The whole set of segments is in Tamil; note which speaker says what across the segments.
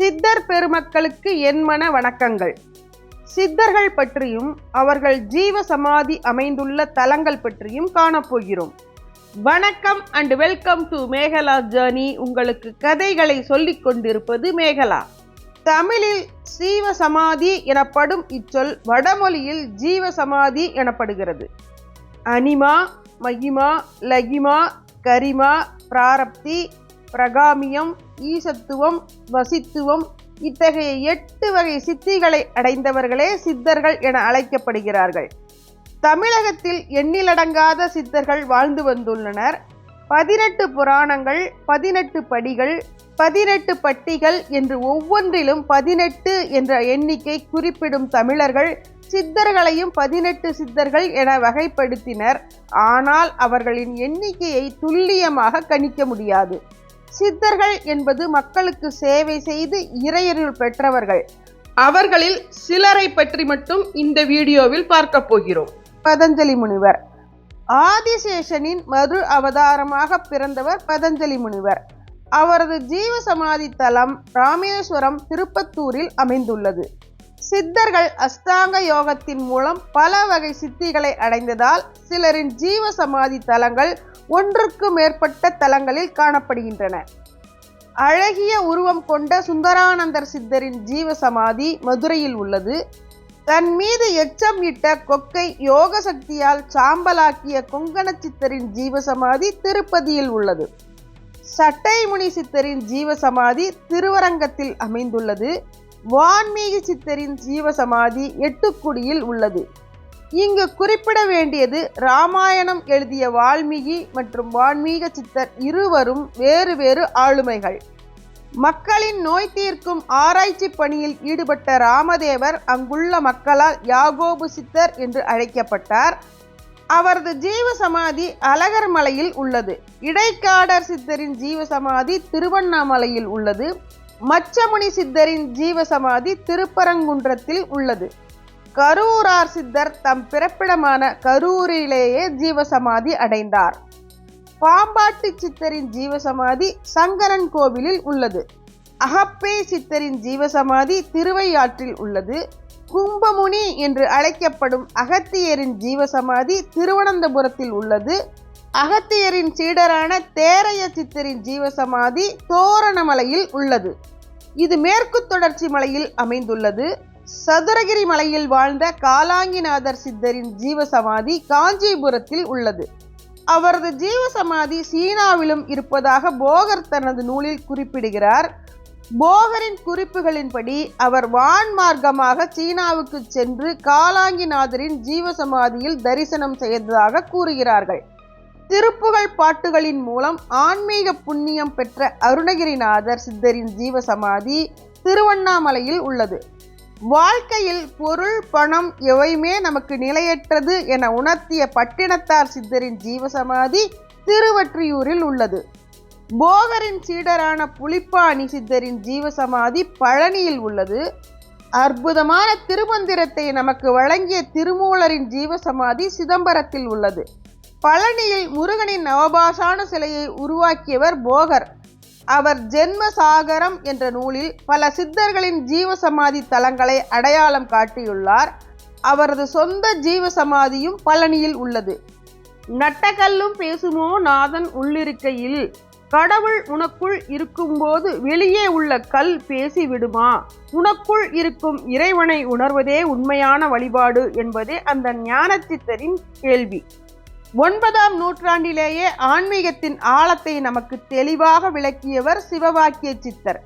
Speaker 1: சித்தர் பெருமக்களுக்கு என்மன வணக்கங்கள். சித்தர்கள் பற்றியும் அவர்கள் ஜீவ சமாதி அமைந்துள்ள தலங்கள் பற்றியும் காணப்போகிறோம். வணக்கம் and welcome to Megala journey உங்களுக்கு கதைகளை சொல்லிக் கொண்டிருப்பது மேகலா. தமிழில் சீவ சமாதி எனப்படும் இச்சொல் வடமொழியில் ஜீவ சமாதி எனப்படுகிறது. அனிமா மகிமா லகிமா கரிமா பிராரப்தி பிரகாமியம் ஈசத்துவம் வசித்துவம் இத்தகைய எட்டு வகை சித்திகளை அடைந்தவர்களே சித்தர்கள் என அழைக்கப்படுகிறார்கள். தமிழகத்தில் எண்ணிலடங்காத சித்தர்கள் வாழ்ந்து வந்துள்ளனர். பதினெட்டு புராணங்கள் பதினெட்டு படிகள் பதினெட்டு பட்டிகள் என்று ஒவ்வொன்றிலும் பதினெட்டு என்ற எண்ணிக்கை குறிப்பிடும் தமிழர்கள் சித்தர்களையும் பதினெட்டு சித்தர்கள் என வகைப்படுத்தினர். ஆனால் அவர்களின் எண்ணிக்கையை துல்லியமாக கணிக்க முடியாது. சித்தர்கள் என்பது மக்களுக்கு சேவை செய்து இறையருள் பெற்றவர்கள். அவர்களில் சிலரை பற்றி மட்டும் இந்த வீடியோவில் பார்க்க போகிறோம். பதஞ்சலி முனிவர். ஆதிசேஷனின் மறு அவதாரமாக பிறந்தவர் பதஞ்சலி முனிவர். அவரது ஜீவ சமாதி தலம் ராமேஸ்வரம் திருப்பத்தூரில் அமைந்துள்ளது. சித்தர்கள் அஷ்டாங்க யோகத்தின் மூலம் பல வகை சித்திகளை அடைந்ததால் சிலரின் ஜீவ சமாதி தலங்கள் ஒன்றுக்கு மேற்பட்ட தலங்களில் காணப்படுகின்றன. அழகிய உருவம் கொண்ட சுந்தரானந்தர் சித்தரின் ஜீவ சமாதி மதுரையில் உள்ளது. தன் மீது எச்சம் இட்ட கொக்கை யோக சக்தியால் சாம்பலாக்கிய கொங்கண சித்தரின் ஜீவசமாதி திருப்பதியில் உள்ளது. சட்டைமுனி சித்தரின் ஜீவசமாதி திருவரங்கத்தில் அமைந்துள்ளது. வான்மீகி சித்தரின் ஜீவசமாதி எட்டுக்குடியில் உள்ளது. இங்கு குறிப்பிட வேண்டியது ராமாயணம் எழுதிய வால்மீகி மற்றும் வான்மீக சித்தர் இருவரும் வேறு வேறு ஆளுமைகள். மக்களின் நோய் தீர்க்கும் ஆராய்ச்சி பணியில் ஈடுபட்ட ராமதேவர் அங்குள்ள மக்களால் யாகோபு சித்தர் என்று அழைக்கப்பட்டார். அவரது ஜீவ சமாதி அழகர் மலையில் உள்ளது. இடைக்காடர் சித்தரின் ஜீவ சமாதி திருவண்ணாமலையில் உள்ளது. மச்சமுனி சித்தரின் ஜீவ சமாதி திருப்பரங்குன்றத்தில் உள்ளது. கரூரார் சித்தர் தம் பிறப்பிடமான கரூரிலேயே ஜீவசமாதி அடைந்தார். பாம்பாட்டு சித்தரின் ஜீவசமாதி சங்கரன் கோவிலில் உள்ளது. அகப்பே சித்தரின் ஜீவசமாதி திருவையாற்றில் உள்ளது. கும்பமுனி என்று அழைக்கப்படும் அகத்தியரின் ஜீவசமாதி திருவனந்தபுரத்தில் உள்ளது. அகத்தியரின் சீடரான தேரைய சித்தரின் ஜீவசமாதி தோரணமலையில் உள்ளது. இது மேற்கு தொடர்ச்சி மலையில் அமைந்துள்ளது. சதுரகிரி மலையில் வாழ்ந்த காலாங்கிநாதர் சித்தரின் ஜீவசமாதி காஞ்சிபுரத்தில் உள்ளது. அவரது ஜீவசமாதி சீனாவிலும் இருப்பதாக போகர் தனது நூலில் குறிப்பிடுகிறார். போகரின் குறிப்புகளின்படி அவர் வான்மார்க்கமாக சீனாவுக்கு சென்று காலாங்கிநாதரின் ஜீவசமாதியில் தரிசனம் செய்ததாக கூறுகிறார்கள். திருப்புகழ் பாட்டுகளின் மூலம் ஆன்மீக புண்ணியம் பெற்ற அருணகிரிநாதர் சித்தரின் ஜீவசமாதி திருவண்ணாமலையில் உள்ளது. வாழ்க்கையில் பொருள் பணம் எவையுமே நமக்கு நிலையற்றது என உணர்த்திய பட்டினத்தார் சித்தரின் ஜீவசமாதி திருவற்றியூரில் உள்ளது. போகரின் சீடரான புலிப்பாணி சித்தரின் ஜீவசமாதி பழனியில் உள்ளது. அற்புதமான திருமந்திரத்தை நமக்கு வழங்கிய திருமூலரின் ஜீவசமாதி சிதம்பரத்தில் உள்ளது. பழனியில் முருகனின் நவபாஷான சிலையை உருவாக்கியவர் போகர். அவர் ஜென்ம சாகரம் என்ற நூலில் பல சித்தர்களின் ஜீவசமாதி தலங்களை அடையாளம் காட்டியுள்ளார். அவரது சொந்த ஜீவசமாதியும் பழனியில் உள்ளது. நட்டகல்லும் பேசுமோ நாதன் உள்ளிருக்கையில்? கடவுள் உனக்குள் இருக்கும்போது வெளியே உள்ள கல் பேசி விடுமா உனக்குள் இருக்கும் இறைவனை உணர்வதே உண்மையான வழிபாடு என்பதே அந்த ஞானச்சித்தரின் கேள்வி. ஒன்பதாம் நூற்றாண்டிலேயே ஆன்மீகத்தின் ஆழத்தை நமக்கு தெளிவாக விளக்கியவர் சிவவாக்கிய சித்தர்.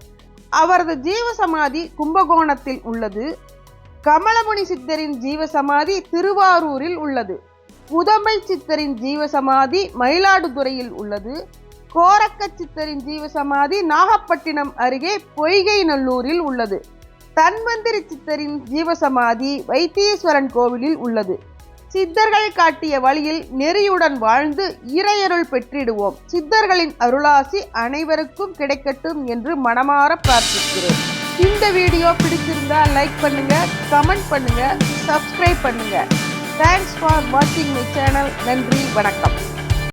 Speaker 1: அவரது ஜீவசமாதி கும்பகோணத்தில் உள்ளது. கமலமுனி சித்தரின் ஜீவசமாதி திருவாரூரில் உள்ளது. உதமை சித்தரின் ஜீவசமாதி மயிலாடுதுறையில் உள்ளது. கோரக்க சித்தரின் ஜீவசமாதி நாகப்பட்டினம் அருகே பொய்கை நல்லூரில் உள்ளது. தன்வந்திரி சித்தரின் ஜீவசமாதி வைத்தீஸ்வரன் கோவிலில் உள்ளது. சித்தர்கள் காட்டிய வழியில் நெறியுடன் வாழ்ந்து இறையருள் பெற்றிடுவோம். சித்தர்களின் அருளாசி அனைவருக்கும் கிடைக்கட்டும் என்று மனமாற பிரார்த்திக்கிறேன். இந்த வீடியோ பிடிச்சிருந்தா லைக் பண்ணுங்க கமெண்ட் பண்ணுங்க சப்ஸ்கிரைப் பண்ணுங்க. தேங்க்ஸ் ஃபார் வாட்சிங் மை சேனல் நன்றி வணக்கம்.